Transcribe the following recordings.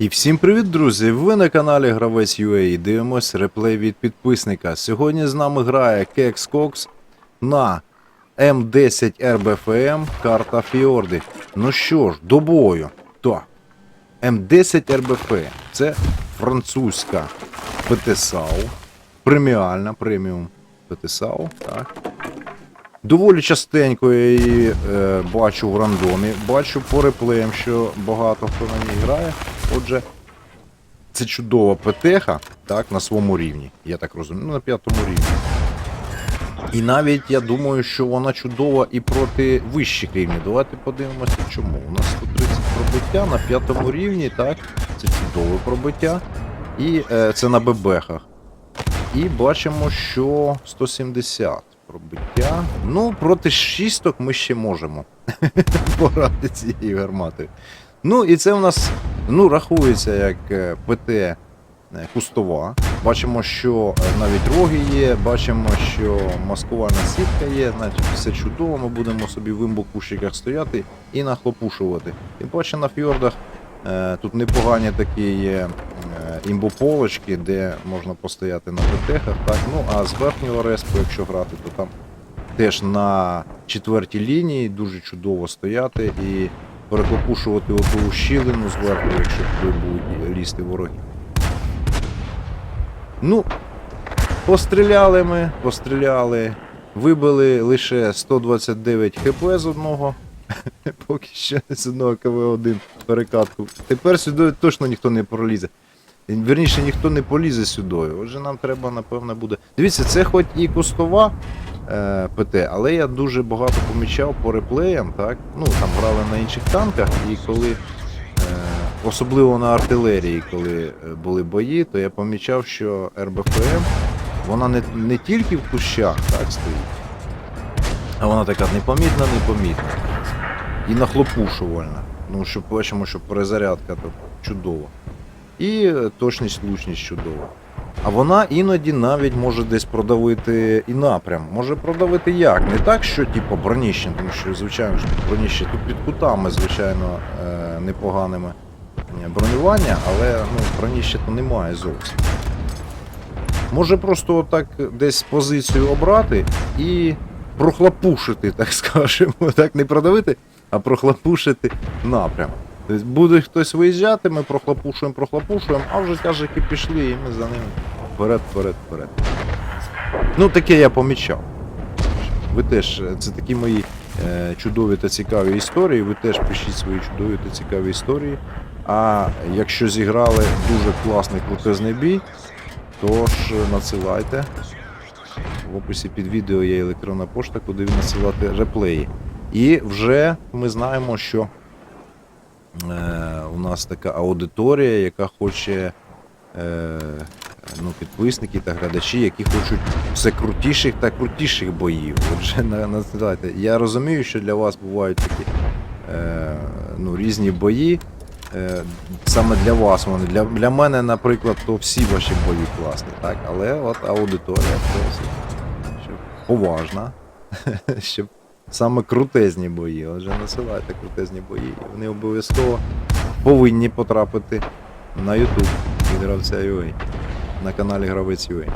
І всім привіт, друзі! Ви на каналі Гравець UA і дивимось реплей від підписника. Сьогодні з нами грає Кекс Кокс на М10 RBFM карта Фіорди. Ну що ж, до бою. Так. М10 RBFM це французька ПТСАУ. Преміальна преміум ПТСАУ. Так. Доволі частенько я її е, бачу в рандомі, бачу по реплеям, що багато хто на ній грає. Отже, це чудова ПТХ, так, на своєму рівні, я так розумію, ну, на п'ятому рівні. І навіть я думаю, що вона чудова і проти вищих рівнів. Давайте подивимося, чому. У нас 130 пробиття на п'ятому рівні, так, це чудове пробиття. І е, це на бебехах. І бачимо, що 170 пробиття. Ну, проти шісток ми ще можемо пограти цією гарматою. Ну, і це в нас ну, рахується як е, ПТ е, кустова. Бачимо, що е, навіть роги є, бачимо, що маскувальна сітка є, значить все чудово, ми будемо собі в імбокущиках стояти і нахлопушувати. Тим паче на фьордах е, тут непогані такі є е, імбополочки, де можна постояти на ПТХах. Так? Ну, а з верхнього респу, якщо грати, то там теж на четвертій лінії дуже чудово стояти і перекопушувати оту щілину зверху, якщо туди будуть лізти вороги. Ну, постріляли ми, постріляли, вибили лише 129 хп з одного. Поки що з одного КВ-1 перекатку. Тепер сюди точно ніхто не пролізе. Вірніше, ніхто не полізе сюди. Отже, нам треба, напевно, буде. Дивіться, це хоч і кустова е, ПТ, але я дуже багато помічав по реплеям, так? Ну, там грали на інших танках, і коли, е, особливо на артилерії, коли е, були бої, то я помічав, що РБФМ, вона не, не тільки в кущах так, стоїть, а вона така непомітна, непомітна. І нахлопушувальна. Ну, що бачимо, що перезарядка то чудова. І точність, влучність чудова. А вона іноді навіть може десь продавити і напрям. Може продавити як? Не так, що типу броніще, тому що, звичайно, ж броніще тут під кутами, звичайно, е, непоганими е, бронювання, але ну, броніще то немає зовсім. Може просто отак десь позицію обрати і прохлопушити, так скажемо. Так не продавити, а прохлопушити напрям. Тобто буде хтось виїжджати, ми прохлопушуємо, прохлопушуємо, а вже тяжики пішли, і ми за ними вперед, вперед, вперед. Ну, таке я помічав. Ви теж, е, це такі мої е, чудові та цікаві історії. Ви теж пишіть свої чудові та цікаві історії. А якщо зіграли дуже класний крутезний бій, то ж надсилайте. В описі під відео є електронна пошта, куди ви надсилати реплеї. І вже ми знаємо, що у нас така аудиторія, яка хоче е, ну, підписники та глядачі, які хочуть все крутіших та крутіших боїв. Отже, на, надсилайте. Я розумію, що для вас бувають такі е, ну, різні бої. Е, саме для вас вони. Для, для мене, наприклад, то всі ваші бої класні, так? Але от аудиторія поважна, щоб саме крутезні бої. Отже, насилайте крутезні бої. Вони обов'язково повинні потрапити на YouTube від гравця UA, на каналі Гравець UA.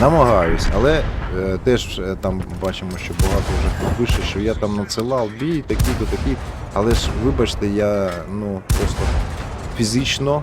Намагаюсь, але е, теж е, там бачимо, що багато вже пише, що я там надсилав бій, такі-то такі. Але ж вибачте, я ну просто фізично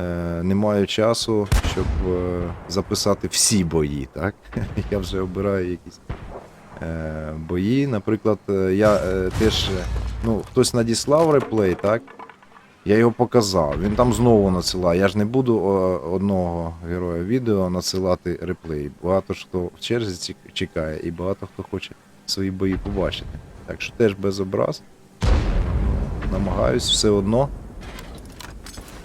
е, не маю часу, щоб е, записати всі бої. Так? Я вже обираю якісь бої. Наприклад, е, я е, теж, е, ну, хтось надіслав реплей, так? Я його показав. Він там знову надсилає. Я ж не буду одного героя відео надсилати реплей. Багато хто в черзі чекає, і багато хто хоче свої бої побачити. Так що теж без образ. Намагаюсь все одно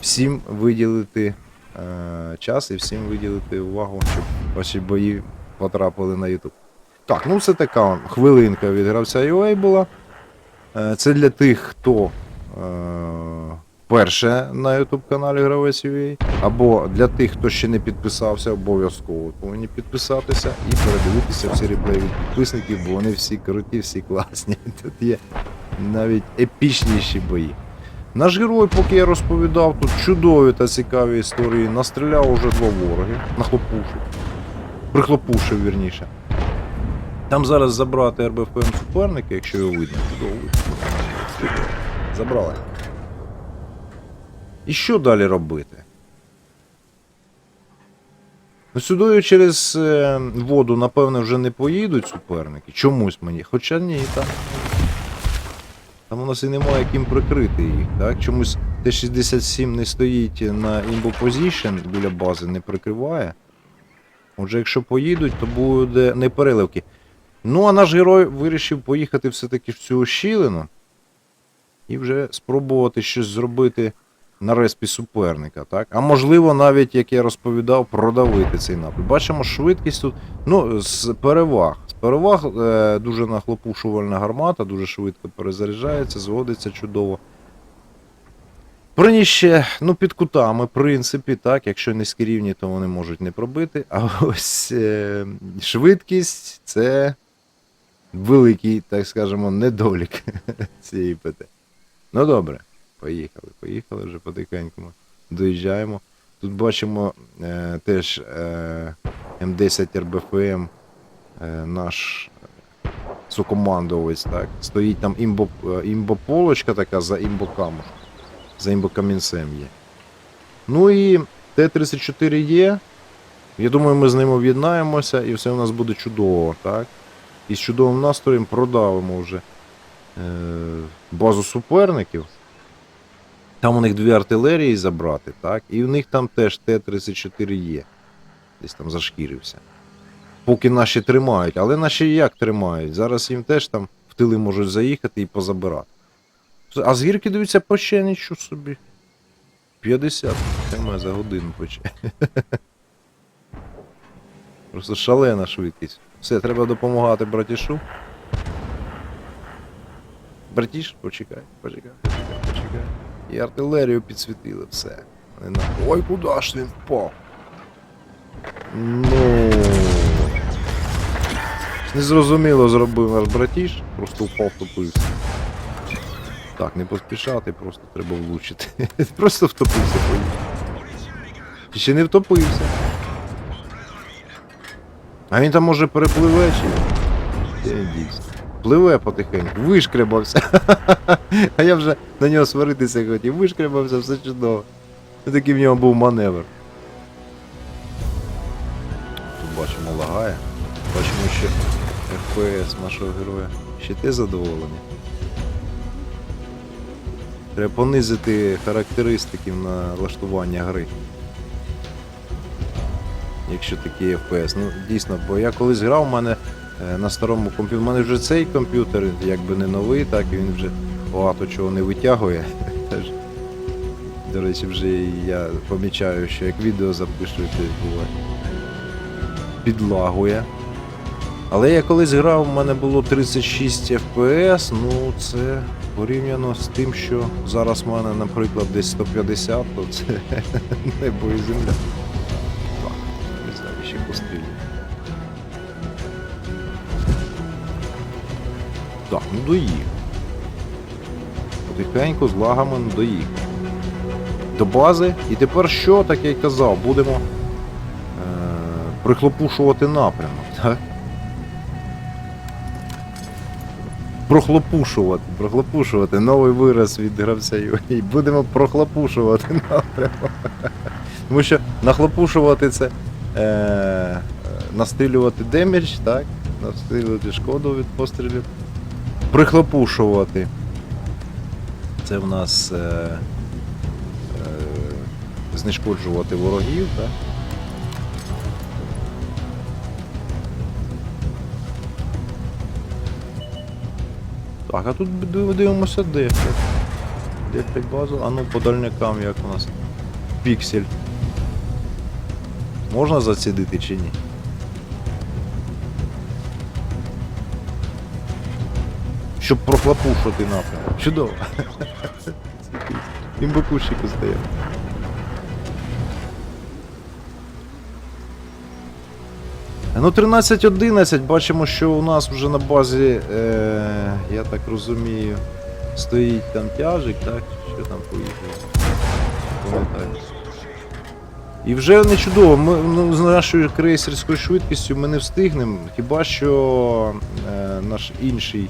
всім виділити е, час і всім виділити увагу, щоб ваші бої потрапили на YouTube. Так, ну це така хвилинка від гравця UA була. Е, Це для тих, хто е, перше на YouTube каналі Гравець UA, або для тих, хто ще не підписався, обов'язково повинні підписатися і передивитися всі реплеї від підписників, бо вони всі круті, всі класні. Тут є навіть епічніші бої. Наш герой, поки я розповідав тут чудові та цікаві історії, настріляв уже два вороги, нахлопушив. Прихлопушив, вірніше. Там зараз забрати РБФМ суперника, якщо його видно, чудово. Забрали. І що далі робити? Ну, сюди через е, воду, напевно, вже не поїдуть суперники. Чомусь мені. Хоча ні, там. Там у нас і немає ким прикрити їх, так? Чомусь Т-67 не стоїть на імбо позішн біля бази, не прикриває. Отже, якщо поїдуть, то буде не переливки. Ну, а наш герой вирішив поїхати все-таки в цю ощілину і вже спробувати щось зробити на респі суперника, так? А можливо, навіть, як я розповідав, продавити цей напрям. Бачимо, швидкість тут. Ну, з переваг. З переваг е, дуже нахлопушувальна гармата, дуже швидко перезаряджається, зводиться чудово. Приніще, ну, під кутами, в принципі, так, якщо низькі рівні, то вони можуть не пробити. А ось е, швидкість це великий, так скажемо, недолік цієї ПТ. Ну добре, поїхали, поїхали вже потихеньку. Доїжджаємо. Тут бачимо е, теж е, М10 РБФМ, е, наш сукомандовець, так. Стоїть там імбо, е, імбополочка така за імбокамушкою за імбокамінцем є. Ну і Т-34 є. Я думаю, ми з ним об'єднаємося і все у нас буде чудово, так? І з чудовим настроєм продавимо вже е, базу суперників. Там у них дві артилерії забрати, так? І в них там теж Т-34 є. Десь там зашкірився. Поки наші тримають, але наші як тримають? Зараз їм теж там в тили можуть заїхати і позабирати. А з гірки дивіться пече нічого собі. 50 км за годину пече. Просто шалена швидкість. Все, треба допомагати братішу. Братіш, почекай, почекай, почекай, почекай. І артилерію підсвітили, все. На- Ой, куди ж він впав? Ну. Незрозуміло зробив наш братіш, просто впав тупився. Так, не поспішати, просто треба влучити. Просто втопився. Ще не втопився? А він там може перепливе чи? Пливе потихеньку, вишкребався. А я вже на нього сваритися хотів, вишкребався, все чудово. Ось Такий в нього був маневр. Тут бачимо лагає. Бачимо ще FPS нашого героя. Ще ти задоволений. Треба понизити характеристики на влаштування гри. Якщо такі FPS. Ну, дійсно, бо я колись грав, у мене е, на старому комп'ютері. У мене вже цей комп'ютер, якби не новий, так і він вже багато чого не витягує. До речі, вже я помічаю, що як відео запишу, то буває. Підлагує. Але я колись грав, у мене було 36 FPS, ну це порівняно з тим, що зараз в мене, наприклад, десь 150, то це небо і земля. Доїхав. Потихеньку з доїхав. До бази. І тепер що, так я й казав, будемо е- прихлопушувати напрямок, так? прохлопушувати, прохлопушувати. Новий вираз від гравця UA. Будемо прохлопушувати напрямок. Тому що нахлопушувати це е, настрілювати демідж, так? Настрілювати шкоду від пострілів. Прихлопушувати. Це в нас е, е, знешкоджувати ворогів, так? Так, а тут дивимося де. Де базу? А ну по дальникам як у нас. Піксель. Можна зацідити чи ні? Щоб прохлопушити напрямок. Чудово. Імбакущику стояв. Ну, 13.11, бачимо, що у нас вже на базі, е, я так розумію, стоїть там тяжик, так? що там поїхали. Пам'ятаю. І вже не чудово, ми ну, з нашою крейсерською швидкістю ми не встигнемо, хіба що е, наш інший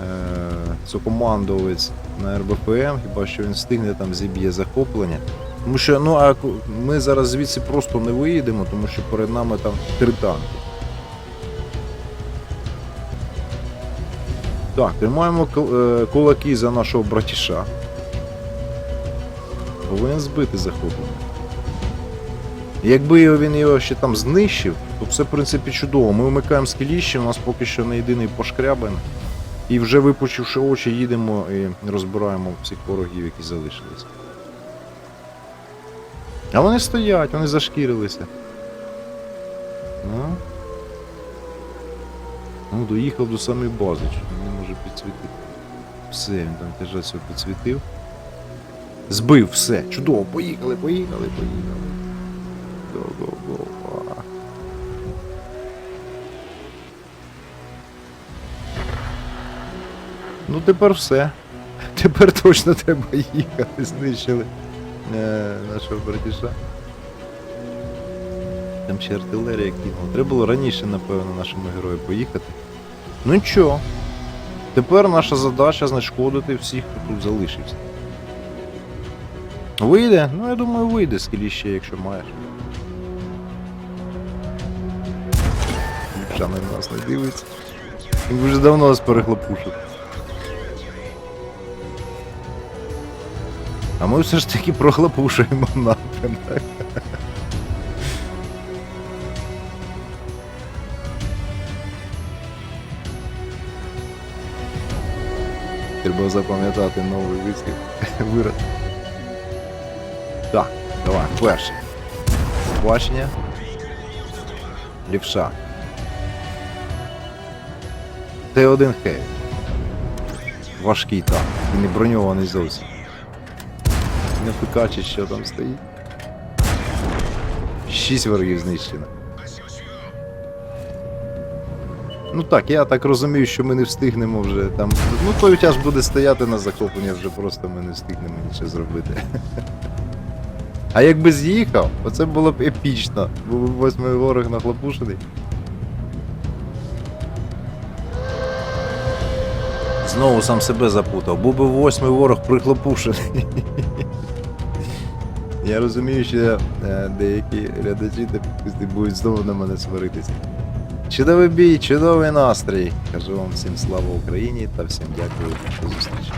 е, сокомандовець на РБПМ, хіба що він встигне там зіб'є захоплення. Тому що ну, а ми зараз звідси просто не виїдемо, тому що перед нами там три танки. Так, тримаємо е, кулаки за нашого братіша. Повинен збити захоплення. Якби він його ще там знищив, то все в принципі чудово. Ми вмикаємо скеліще, у нас поки що не єдиний пошкрябин. І вже випучивши очі, їдемо і розбираємо всіх ворогів, які залишились. А вони стоять, вони зашкірилися. Ну, ну доїхав до самої бази, він не може підсвітити. Все, він там теж підсвітив. Збив, все, чудово, поїхали, поїхали, поїхали. Go, Ну тепер все. Тепер точно треба їхати, знищили е, нашого братіша. Там ще артилерія кинула. Треба було раніше, напевно, нашому герою поїхати. Ну нічого. Тепер наша задача знешкодити всіх, хто тут залишився. Вийде? Ну я думаю, вийде скілі ще, якщо маєш. Ліпша нас не дивиться. Він вже давно нас перехлопушив. А ми все ж таки прохлопушуємо напрямок. Треба запам'ятати новий вислів. Вираз. Так, давай, перший. Бачення. Лівша. Т1 Хеві. Важкий танк. І не броньований зовсім. Не пикачить, що там стоїть. Шість ворогів знищено. Ну так, я так розумію, що ми не встигнемо вже там. Ну той тяж буде стояти на захоплення, вже просто ми не встигнемо нічого зробити. А якби з'їхав, оце було б епічно. Був восьмий ворог нахлопушений. Знову сам себе запутав. Був би восьмий ворог прихлопушений. Я розумію, що е, деякі глядачі будуть знову на мене сваритися. Чудовий бій, чудовий настрій. Кажу вам всім слава Україні та всім дякую за зустріч.